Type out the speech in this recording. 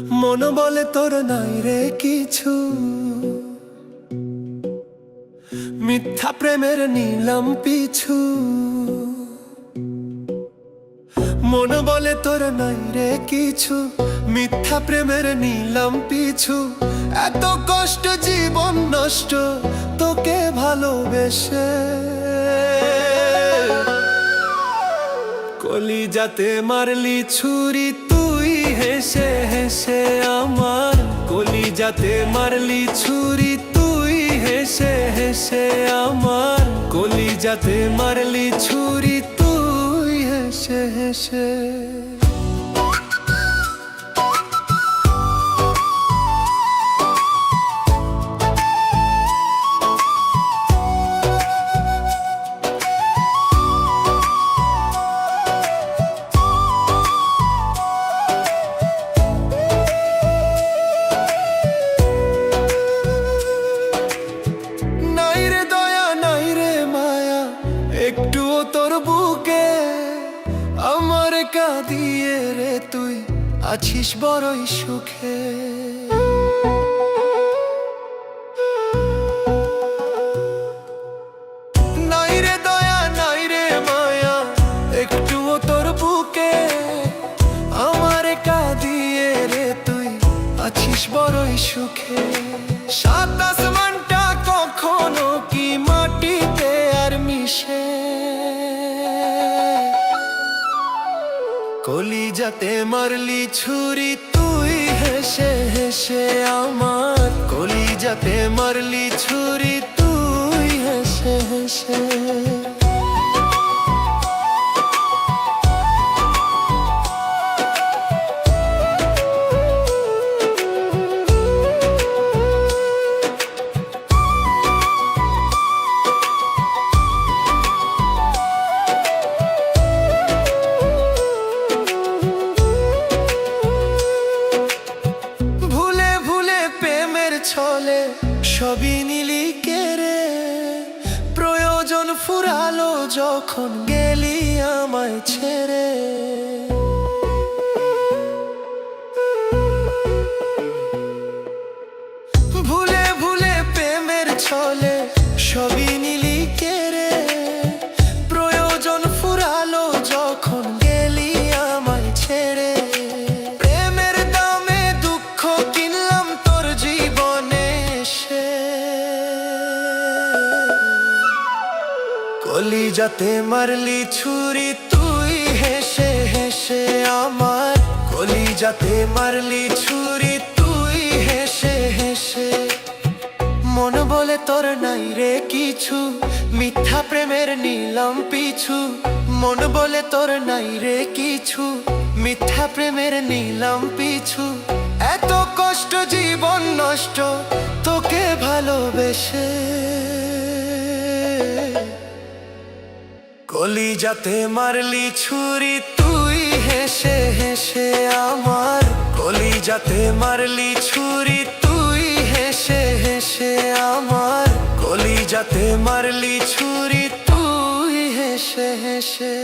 মন বলে তোর নাই রে কিছু। মিথ্যা প্রেমের নিলাম পিছু। মন বলে তোর নাই রে কিছু। মিথ্যা প্রেমের নিলাম পিছু। এত কষ্ট জীবন নষ্ট তোকে ভালোবেসে। কলি যাতে মারলি ছুরি তুই হেসে হেসে আমার কলি যাতে মারলি ছুরি, তুই হেসে হেসে আমার কলি যাতে মারলি ছুরি, তুই হেসে হেসে। তুই আছিস বড়ই সুখে। নাই রে দয়া, নাই রে মায়া তোর বুকে আমার রে তুই আছিস বড়ই সুখে। সাত কলি যাতে মারলি ছুরি তুই হেসে হেসে আমার। কলি যাতে মারলি ছুরি সবই নিলি কেড়ে প্রয়োজন ফুরালো যখন গেলি আমায় ছেড়ে। ভুলে ভুলে প্রেমের ছলে কলি যাতে মারলি ছুরি, তুই হেসে হেসে আমার কলি যাতে মারলি ছুরি, তুই হেসে হেসে। মন বলে তোর নাই রে কিছু, মিথ্যা প্রেমের নিলাম পিছু। মন বলে তোর নাই রে কিছু, মিথ্যা প্রেমের নিলাম পিছু। এত কষ্ট, জীবন নষ্ট, তোকে ভালোবেসে। কলি যাতে মারলি ছুরি, তুই হেসে হেসে আমার কলি যাতে মারলি ছুরি, তুই হেসে হেসে আমার কলি যাতে মারলি ছুরি, তুই হেসে হেসে